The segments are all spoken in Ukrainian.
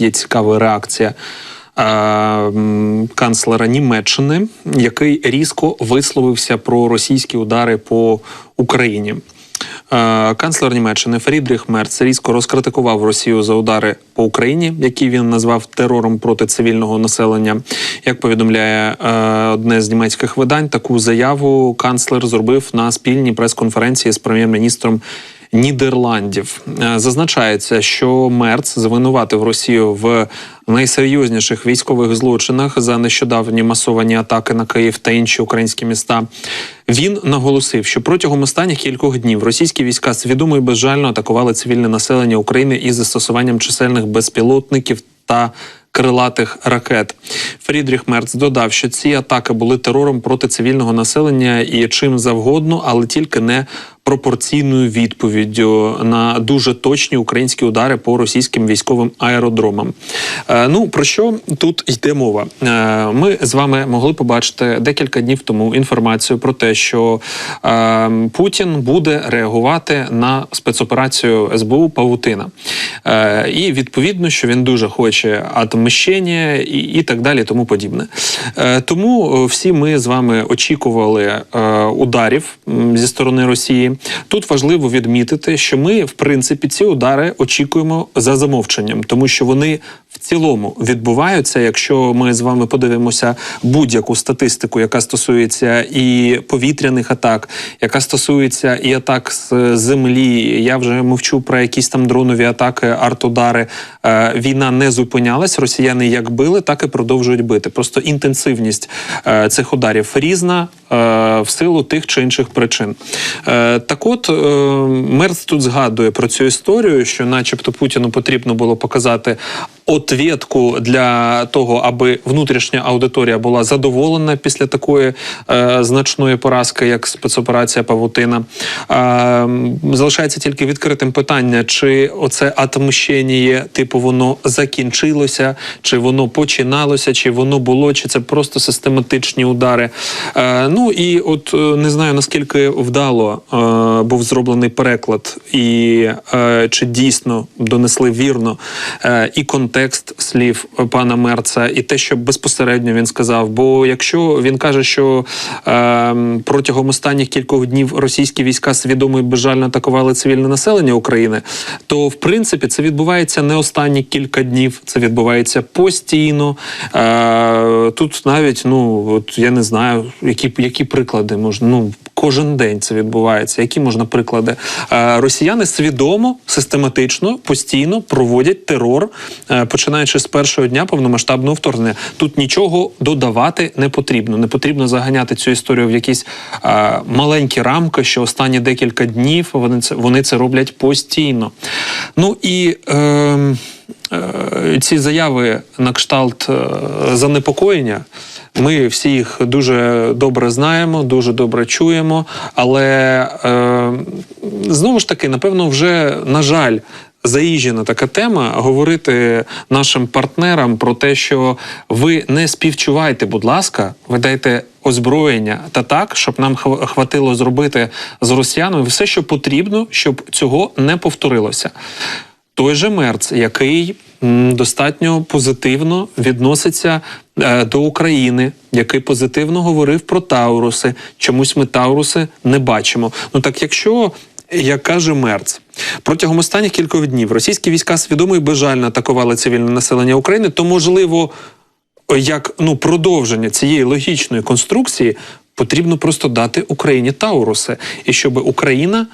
Є цікава реакція. Канцлера Німеччини, який різко висловився про російські удари по Україні. Канцлер Німеччини Фрідріх Мерц різко розкритикував Росію за удари по Україні, які він назвав терором проти цивільного населення. Як повідомляє одне з німецьких видань, таку заяву канцлер зробив на спільній прес-конференції з прем'єр-міністром. Нідерландів Е, зазначається, що Мерц звинуватив Росію в найсерйозніших військових злочинах за нещодавні масовані атаки на Київ та інші українські міста. Він наголосив, що протягом останніх кількох днів російські війська свідомо і безжально атакували цивільне населення України із застосуванням чисельних безпілотників та крилатих ракет. Фрідріх Мерц додав, що ці атаки були терором проти цивільного населення і чим завгодно, але тільки не пропорційною відповіддю на дуже точні українські удари по російським військовим аеродромам. Е, ну про що тут йде мова? Е, ми з вами могли побачити декілька днів тому інформацію про те, що е, Путін буде реагувати на спецоперацію СБУ Павутина. І відповідно, що він дуже хоче отмщення і, так далі, тому подібне. Тому всі ми з вами очікували ударів зі сторони Росії. Тут важливо відмітити, що ми, в принципі, ці удари очікуємо за замовченням, тому що вони в цілому відбуваються. Якщо ми з вами подивимося будь-яку статистику, яка стосується і повітряних атак, яка стосується і атак з землі. Я вже мовчу про якісь там дронові атаки, артудари. Е, війна не зупинялась. Росіяни як били, так і продовжують бити. Просто інтенсивність е, цих ударів різна в силу тих чи інших причин. Е, так от е, Мерц тут згадує про цю історію, що, начебто, Путіну потрібно було показати отвєтку для того, аби внутрішня аудиторія була задоволена після такої е, значної поразки, як спецоперація Павутина. Е, залишається тільки відкритим питання, чи оце атмщення, типу, воно закінчилося, чи воно починалося, чи воно було, чи це просто систематичні удари. Е, ну і от е, не знаю наскільки вдало е, був зроблений переклад, і е, чи дійсно донесли вірно е, і контекст слів пана Мерца, і те, що безпосередньо він сказав. Бо якщо він каже, що е, протягом останніх кількох днів російські війська свідомо і безжально атакували цивільне населення України, то в принципі це відбувається не останні кілька днів, це відбувається постійно. Е, тут навіть ну от я не знаю, які які приклади можна. Ну кожен день це відбувається. Які можна приклади? Е, росіяни свідомо, систематично, постійно проводять терор, е, починаючи з першого дня повномасштабного вторгнення. Тут нічого додавати не потрібно. Не потрібно заганяти цю історію в якісь е, маленькі рамки, що останні декілька днів вони це вони це роблять постійно. Ну і. Е, ці заяви на кшталт е, занепокоєння. Ми всі їх дуже добре знаємо, дуже добре чуємо. Але е, знову ж таки, напевно, вже на жаль. Заїжджена така тема говорити нашим партнерам про те, що ви не співчувайте, будь ласка, ви дайте озброєння та так, щоб нам хватило зробити з росіянами все, що потрібно, щоб цього не повторилося той же Мерц, який достатньо позитивно відноситься е, до України, який позитивно говорив про Тауруси. Чомусь ми Тауруси не бачимо. Ну так якщо. Як каже Мерц, протягом останніх кількох днів російські війська свідомо і безжально атакували цивільне населення України, то можливо, як ну продовження цієї логічної конструкції потрібно просто дати Україні Тауруси, і щоб Україна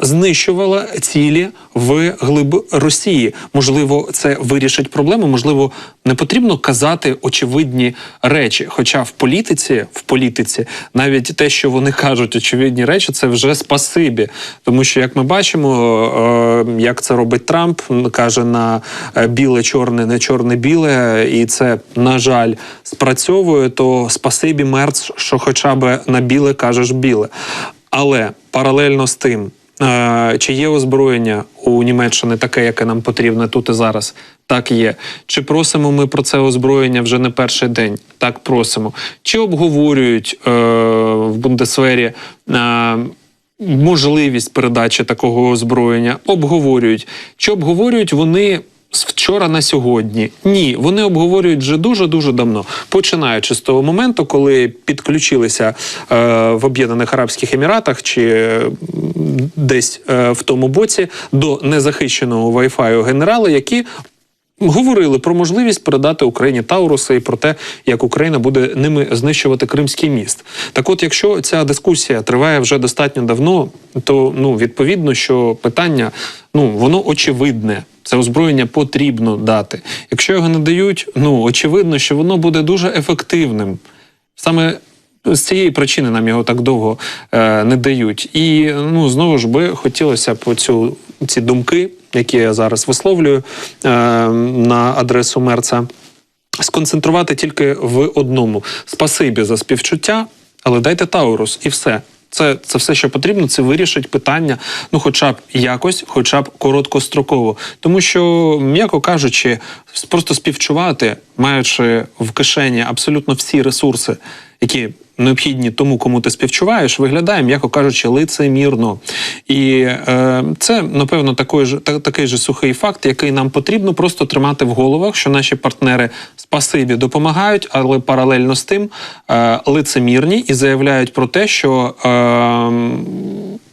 знищувала цілі в глиб Росії. Можливо, це вирішить проблему. Можливо, не потрібно казати очевидні речі. Хоча в політиці, в політиці, навіть те, що вони кажуть, очевидні речі, це вже спасибі. Тому що, як ми бачимо, е, як це робить Трамп, каже на е, біле, чорне, не чорне, біле, і це на жаль спрацьовує. То спасибі Мерц, що хоча б на біле кажеш біле. Але паралельно з тим, чи є озброєння у Німеччини таке, яке нам потрібне тут і зараз? Так є. Чи просимо ми про це озброєння вже не перший день? Так просимо. Чи обговорюють е, в Бундесвері е, можливість передачі такого озброєння? Обговорюють. Чи обговорюють вони з вчора на сьогодні. Ні, вони обговорюють вже дуже дуже давно, починаючи з того моменту, коли підключилися е, в Об'єднаних Арабських Еміратах чи е, десь е, в тому боці до незахищеного Wi-Fi генерали, які говорили про можливість передати Україні Тауруси і про те, як Україна буде ними знищувати Кримський міст. Так, от, якщо ця дискусія триває вже достатньо давно, то ну відповідно, що питання ну воно очевидне. Це озброєння потрібно дати. Якщо його не дають, ну очевидно, що воно буде дуже ефективним. Саме з цієї причини нам його так довго е, не дають. І ну знову ж би хотілося б цю ці думки, які я зараз висловлюю е, на адресу мерца, сконцентрувати тільки в одному: спасибі за співчуття, але дайте Таурус і все. Це, це все, що потрібно, це вирішить питання, ну, хоча б якось, хоча б короткостроково. Тому що, м'яко кажучи, просто співчувати, маючи в кишені абсолютно всі ресурси, які необхідні тому, кому ти співчуваєш, виглядає, м'яко кажучи, лицемірно. І е, це, напевно, такий ж, та, такий же сухий факт, який нам потрібно просто тримати в головах, що наші партнери спасибі допомагають, але паралельно з тим е, лицемірні і заявляють про те, що е,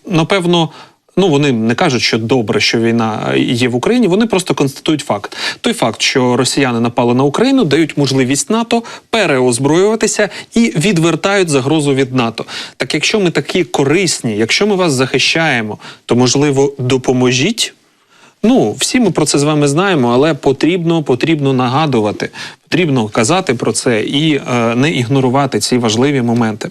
напевно. Ну, вони не кажуть, що добре, що війна є в Україні. Вони просто констатують факт. Той факт, що росіяни напали на Україну, дають можливість НАТО переозброюватися і відвертають загрозу від НАТО. Так, якщо ми такі корисні, якщо ми вас захищаємо, то можливо допоможіть. Ну, всі ми про це з вами знаємо, але потрібно, потрібно нагадувати, потрібно казати про це і е, не ігнорувати ці важливі моменти.